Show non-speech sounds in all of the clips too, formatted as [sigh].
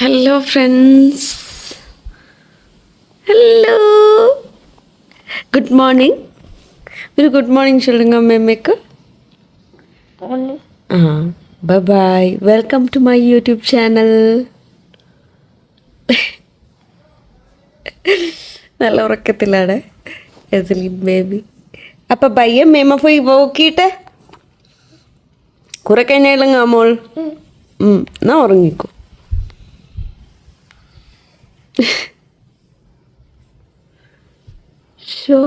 Hello friends hello good morning ഒരു good morning ചൊല്ലുങ്ങ അമ്മയമ്മക്ക് ആ bye welcome to my YouTube channel നല്ല ഉറക്കത്തിലാണ് ബേബി അപ്പം ബൈ അമ്മ പോയി ഇവ നോക്കിയിട്ട്? കുറെ കഴിഞ്ഞാലും കാമോൾ ഉറങ്ങിക്കോ. ഷോ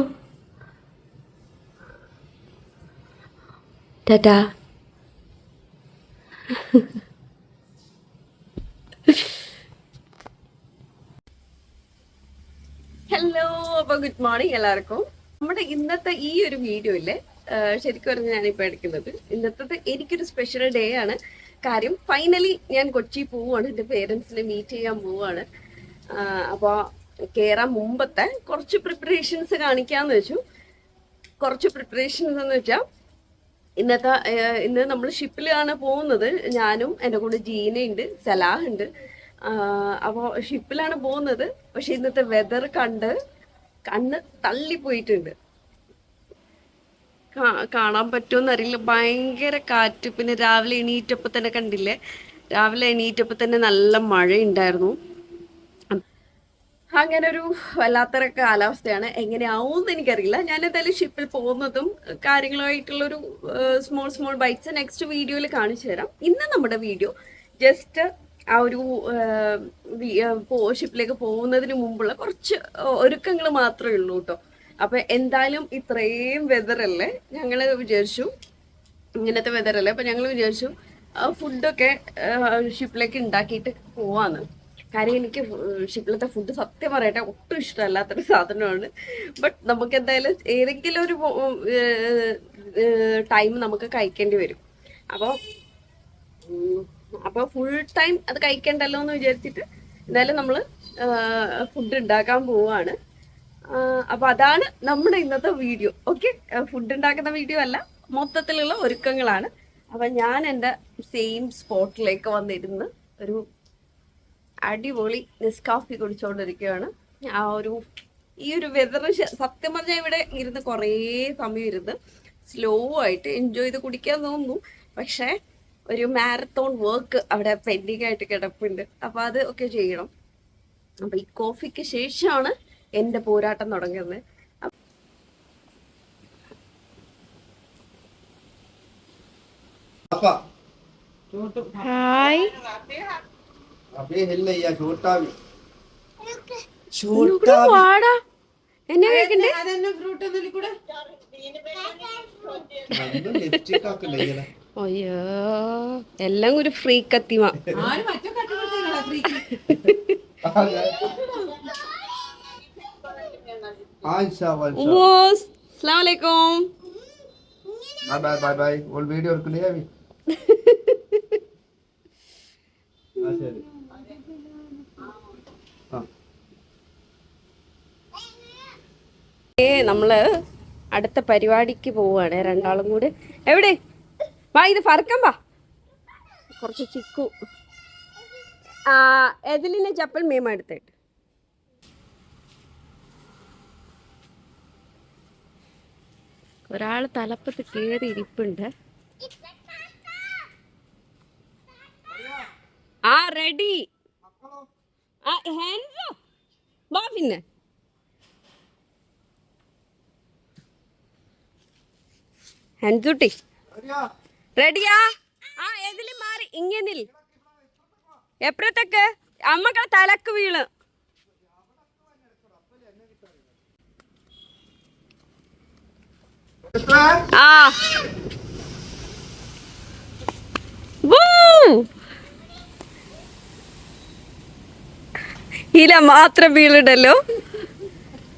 ടാറ്റാ ഹലോ അപ്പൊ ഗുഡ് മോർണിംഗ് എല്ലാവർക്കും. നമ്മുടെ ഇന്നത്തെ ഈ ഒരു വീഡിയോയിൽ ശരിക്കും പറഞ്ഞാൽ ഞാനിപ്പോ എടുക്കുന്നത്. ഇന്നത്തെ എനിക്കൊരു സ്പെഷ്യൽ ഡേ ആണ്. കാര്യം ഫൈനലി ഞാൻ കൊച്ചി പോവുകയാണ് എന്റെ പേരൻസിനെ മീറ്റ് ചെയ്യാൻ പോവാണ്. അപ്പോൾ കയറാൻ മുമ്പത്തെ കുറച്ച് പ്രിപ്പറേഷൻസ് കാണിക്കാന്ന് വെച്ചു. കുറച്ച് പ്രിപ്പറേഷൻസ് എന്ന് വെച്ചാൽ ഇന്നത്തെ ഇന്ന് നമ്മൾ ഷിപ്പിലാണ് പോകുന്നത്. ഞാനും എന്റെ കൂടെ ജീനയുണ്ട് സലാഹ് ഉണ്ട്. അപ്പോൾ ഷിപ്പിലാണ് പോകുന്നത്. പക്ഷെ ഇന്നത്തെ വെതർ കണ്ട് കണ്ണ് തള്ളിപ്പോയിട്ടുണ്ട്. കാണാൻ പറ്റുമെന്ന് അറിയില്ല ഭയങ്കര കാറ്റ്. പിന്നെ രാവിലെ എണീറ്റപ്പോൾ തന്നെ കണ്ടില്ലേ? രാവിലെ എണീറ്റപ്പോൾ തന്നെ നല്ല മഴയുണ്ടായിരുന്നു. അങ്ങനെ ഒരു വല്ലാത്തൊരു കാലാവസ്ഥയാണ്. എങ്ങനെയാവുമെന്ന് എനിക്കറിയില്ല. ഞാൻ എന്തായാലും ഷിപ്പിൽ പോകുന്നതും കാര്യങ്ങളുമായിട്ടുള്ളൊരു സ്മോൾ സ്മോൾ ബൈറ്റ്സ് നെക്സ്റ്റ് വീഡിയോയിൽ കാണിച്ചു തരാം. ഇന്ന് നമ്മുടെ വീഡിയോ ജസ്റ്റ് ആ ഒരു ഷിപ്പിലേക്ക് പോകുന്നതിന് മുമ്പുള്ള കുറച്ച് ഒരുക്കങ്ങൾ മാത്രമേ ഉള്ളൂ കേട്ടോ അപ്പൊ എന്തായാലും ഇത്രയും വെതറല്ലേ ഞങ്ങൾ വിചാരിച്ചു ഇങ്ങനത്തെ വെതറല്ലേ അപ്പൊ ഞങ്ങൾ വിചാരിച്ചു ഫുഡൊക്കെ ഷിപ്പിലേക്ക് ഉണ്ടാക്കിയിട്ട് പോവാന്ന്. കാര്യം എനിക്ക് ഷിപ്പിലത്തെ ഫുഡ് സത്യം പറയട്ടെ ഒട്ടും ഇഷ്ടമല്ലാത്തൊരു സാധനമാണ്. ബട്ട് നമുക്ക് എന്തായാലും ഏതെങ്കിലും ഒരു ടൈം നമുക്ക് കഴിക്കേണ്ടി വരും. അപ്പോൾ അപ്പോൾ ഫുൾ ടൈം അത് കഴിക്കണ്ടല്ലോ എന്ന് വിചാരിച്ചിട്ട് എന്തായാലും നമ്മൾ ഫുഡ് ഉണ്ടാക്കാൻ പോവാണ്. അപ്പോൾ അതാണ് നമ്മുടെ ഇന്നത്തെ വീഡിയോ ഓക്കെ ഫുഡ് ഉണ്ടാക്കുന്ന വീഡിയോ അല്ല. മൊത്തത്തിലുള്ള ഒരുക്കങ്ങളാണ്. അപ്പം ഞാൻ എന്റെ സെയിം സ്പോട്ടിലേക്ക് വന്നിരുന്ന് ഒരു അടിപൊളി നെസ്കാഫി കുടിച്ചുകൊണ്ടിരിക്കുകയാണ് ആ ഒരു ഈ ഒരു വെതർ സത്യം പറഞ്ഞാൽ ഇവിടെ ഇരുന്ന് കുറേ സമയം ഇരുന്ന് സ്ലോ ആയിട്ട് എൻജോയ് ചെയ്ത് കുടിക്കാൻ തോന്നുന്നു. പക്ഷേ ഒരു മാരത്തോൺ വർക്ക് അവിടെ പെൻഡിങ് ആയിട്ട് കിടപ്പുണ്ട്. അപ്പോൾ അത് ഒക്കെ ചെയ്യണം. അപ്പോൾ ഈ കോഫിക്ക് ശേഷമാണ് എന്റെ പോരാട്ടം തുടങ്ങുന്നത്. ഹായ് അപ്പേ ഹെല്ലയ്യ ഷോട്ടാവി ഷോട്ടാവാടാ എന്നെ കേക്കണ്ടേ അതെന്നെ ഫ്രൂട്ട് ഒന്നും കൂടെ അയ്യോ എല്ലാം ഒരു ഫ്രീ കത്തിമ. ഉമോസ് അസ്സലാമു അലൈക്കും bye bye bye bye. All video എടുക്കില്ലേ [laughs] ആ ശരി. നമ്മൾ അടുത്ത പരിപാടിക്ക് പോവാണ് രണ്ടാളും കൂടെ. എവിടെ? വാ ഇത് ഫർക്കം വാ. കുറച്ച് ചിക്കു. ആ എതിലിനെ ചപ്പൽ മീമ എടുത്തിട്ട്. ഒരാൾ തലപ്പത്ത് കേറി ഇരിപ്പുണ്ട്. ആ റെഡി. ഹാൻഡ്സ് വാ പിന്നെ. ഹൻസുട്ടി റെഡിയാ? ആ എതിൽ മാറി. ഇങ്ങനെ എപ്പഴത്തേക്ക് അമ്മക്കളെ തലക്ക് വീണ്. ആ. വൂ! ഇല മാത്രം വീളിടല്ലോ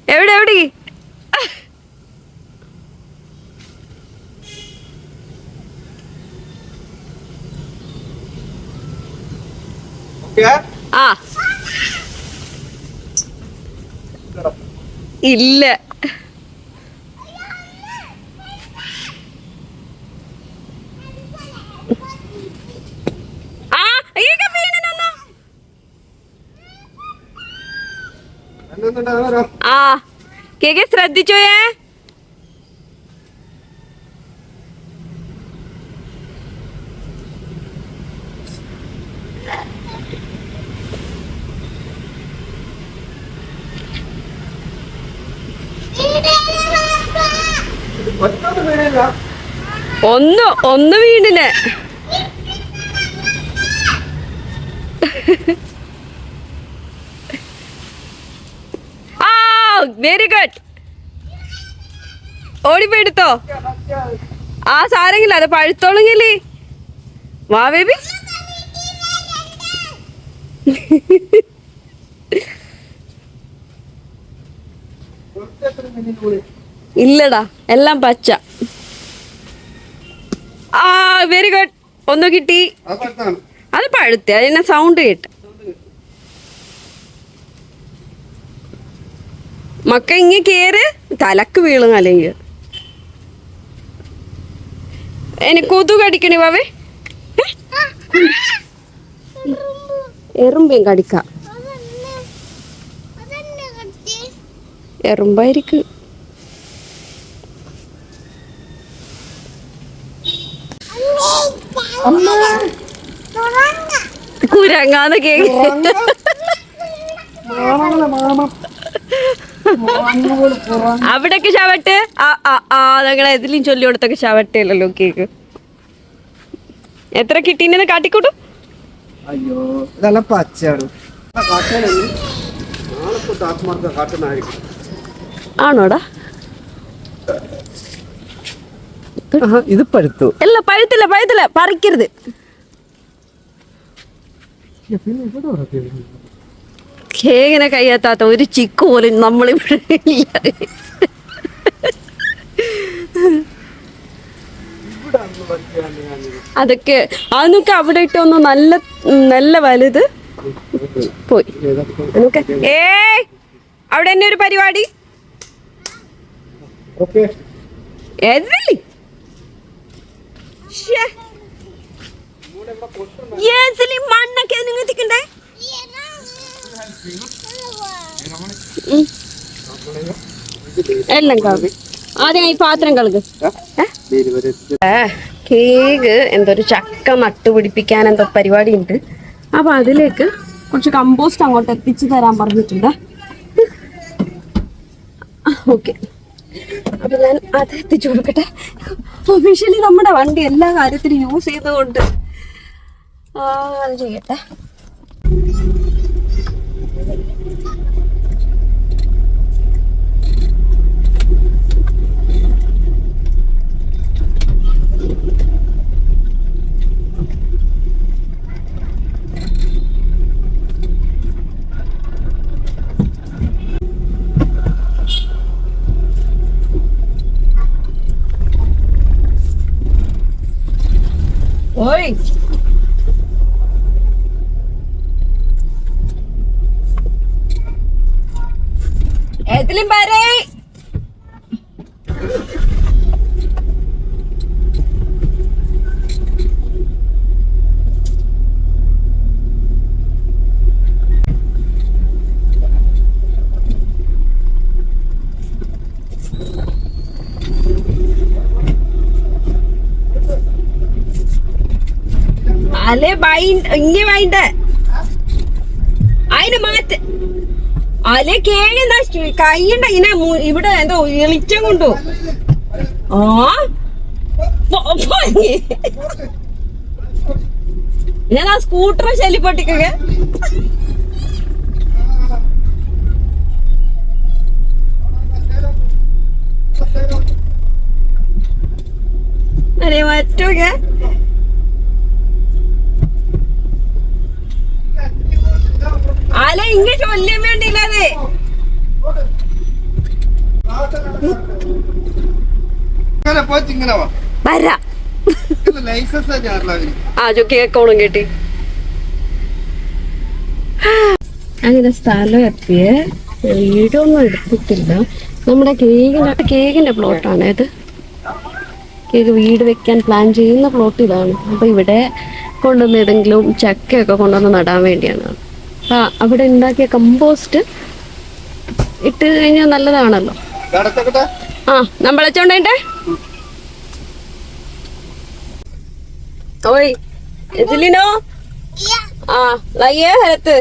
എവിടെ എവിടെ? ആ. ഇല്ല ആ ಈಗ വീണനൊന്നു വരുന്നുണ്ട്, അത് വരാം. ആ കേക്ക് ശ്രദ്ധിച്ചോയേ ഒറ്റ വീടില്ല. ഒന്ന് ഒന്ന് വീടിന് [laughs] ആ വെരി ഗുഡ് ഓടിപ്പോയെടുത്തോ. ആ സാരങ്ങില്ല അത് പഴുത്തോളെങ്കിലേ. വാ ബേബി ഇല്ലടാ എല്ലാം പച്ച. ആ വെരി ഗുഡ് ഒന്ന് കിട്ടി. അത് പഴുത്തേ അതിനെ സൗണ്ട് കേട്ട്. മക്ക ഇങ്ങ കേറ്. തലക്ക് വീളും അല്ലെങ്കിൽ എനിക്ക് കൊതു കടിക്കണേ വാവേ. എറുമ്പേം കടിക്ക. എറുമ്പായിരിക്കും. കുരങ്ങാന്ന് കേക്ക് മാമ. [laughs] അവിടൊക്കെ ചവട്ട്? ഞങ്ങളെ ഇതിലും ചൊല്ലി കൊടുത്തൊക്കെ ചവട്ടയല്ലോ കേക്ക്. എത്ര കിട്ടീനെന്ന് കാട്ടിക്കൂട്ടും? അയ്യോ ഇതെല്ലാം പച്ചയാണ് ആണോടാ? ഇത് പഴുത്തു. അല്ല പഴുത്തില്ല പഴുത്തില്ല. പറിക്കരുത്. പിന്നെ ഇവിടെ കേക്കിനെ കയ്യെത്താത്ത ഒരു ചിക്ക് പോലും നമ്മളിവിടെ. അതൊക്കെ അതൊക്കെ അവിടെ ഇട്ടൊന്ന് നല്ല നല്ല വലുത്. പോയി. ഏ അവിടെ തന്നെ ഒരു പരിപാടി. മണ്ണൊക്കെ നിങ്ങൾ എത്തിക്കണ്ടേ. എല്ലാം കഴുകി ആദ്യം ഈ പാത്രം കഴുകു. കേക്ക് എന്തൊരു ചക്ക നട്ടുപിടിപ്പിക്കാൻ എന്തോ പരിപാടി ഉണ്ട് അപ്പൊ അതിലേക്ക് കുറച്ച് കമ്പോസ്റ്റ് അങ്ങോട്ട് എത്തിച്ചു തരാൻ പറഞ്ഞിട്ടുണ്ട്. ഓക്കെ. അപ്പൊ ഞാൻ അത് എത്തിച്ചു കൊടുക്കട്ടെ. ഒഫീഷ്യലി നമ്മുടെ വണ്ടി എല്ലാ കാര്യത്തിനും യൂസ് ചെയ്തുകൊണ്ട് ആ അത് ചെയ്യട്ടെ. Oi! Edelim bari! അല്ലേ ഇങ്ങ വേണ്ട അതിന് മാറ്റ. അല്ലെ കേഴുന്ന കൈയുണ്ട ഇങ്ങനെ ഇവിടെ എന്തോ എളിച്ചം കൊണ്ടു. ആ. ഞാൻ ആ സ്കൂട്ടർ ശല്യപ്പെട്ടിക്കൊക്കെ അല്ലേ മറ്റൊക്കെ? അല ഇങ്ങ ചൊല്ലാൻ വേണ്ടിയില്ലാതെ വരാ. ആ ചോ കേക്കോളും കേട്ടി. അങ്ങനെ സ്ഥലം എത്തിയേ. വീടൊന്നും എടുത്തിട്ടില്ല. നമ്മുടെ കേക്കിന്റെ കേക്കിന്റെ പ്ലോട്ടാണ് ഇത്. കേക്ക് വീട് വെക്കാൻ പ്ലാൻ ചെയ്യുന്ന പ്ലോട്ട് ഇതാണ്. അപ്പൊ ഇവിടെ കൊണ്ടുവന്ന് ഏതെങ്കിലും ചക്കയൊക്കെ കൊണ്ടുവന്ന് നടാൻ വേണ്ടിയാണ്. അവിടെ ഉണ്ടാക്കിയ കമ്പോസ്റ്റ് ഇട്ട് കഴിഞ്ഞാൽ നല്ലതാണല്ലോ. ആ നമ്മൾ വെച്ചോണ്ടേ ഓയ് എതിലിനോ ആ ലയ്യേ ഹരത്ത്